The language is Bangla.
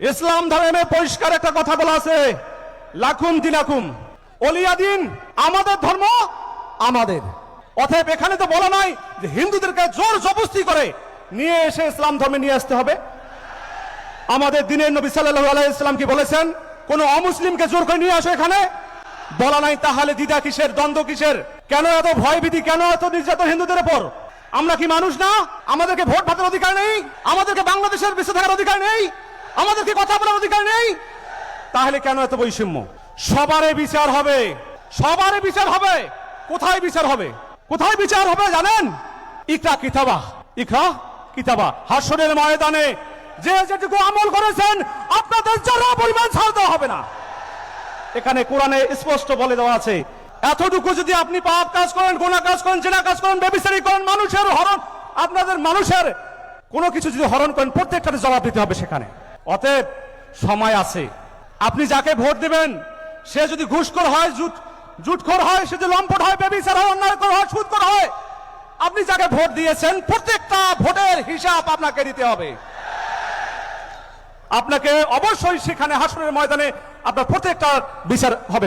ইসলাম ধর্মে পরিষ্কার একটা কথা বলা আছে। লাখুম দিলাকুম অলিয়া দিন আমাদের ধর্ম আমাদের। অতএব এখানে তো বলা নাই যে হিন্দুদেরকে জোর জবস্তি করে নিয়ে এসে ইসলাম ধর্মে নিয়ে আসতে হবে। আমাদের দিনের নবী সাল্লাল্লাহু আলাইহি ইসলাম কি বলেছেন? কোন অমুসলিমকে জোর করে নিয়ে আসো এখানে? বলা নাই, তাহলে দ্বিধা কিসের? দ্বন্দ্ব কিসের? কেন এত ভয়ভীতি? কেন এত নির্যাতন হিন্দুদের উপর? আমরা কি মানুষ না? আমাদেরকে ভোট ভাতের অধিকার নেই? আমাদেরকে বাংলাদেশের বেঁচে থাকার অধিকার নেই? আমাদেরকে কথা বলার অধিকার নেই? তাহলে কেন এত বৈষম্য? সবারে বিচার হবে। সবারে বিচার হবে। কোথায় বিচার হবে? কোথায় বিচার হবে জানেন? ইকরা কিতাবা। ইকরা কিতাবা। হাসরের ময়দানে যে যেটুকু আমল করেছেন, আপনাদের যারা পরিমাণ ছাড় দেওয়া হবে না। এখানে কোরআনে স্পষ্ট বলে দেওয়া আছে, এতটুকু যদি আপনি পাপ কাজ করেন গোনা কাজ করেন, জেনা কাজ করেন, বেবিচারি করেন, মানুষের হরণ, আপনাদের মানুষের কোনো কিছু যদি হরণ করেন প্রত্যেকটাতে জবাব দিতে হবে সেখানে। অতএব সময় আছে। আপনি যাকে ভোট দেবেন, সে যদি ঘুষখোর হয়, জুট, জুটখোর হয়, সে যদি লম্পট হয়, বেবিচার হয়, অন্যায় কর হয় সুদখোর হয়, আপনি যাকে ভোট দিয়েছেন, প্রত্যেকটা ভোটের হিসাব আপনাকে দিতে হবে। আপনাকে অবশ্যই সেখানে হাসপাতালের ময়দানে আপনার প্রত্যেকটা বিচার হবে।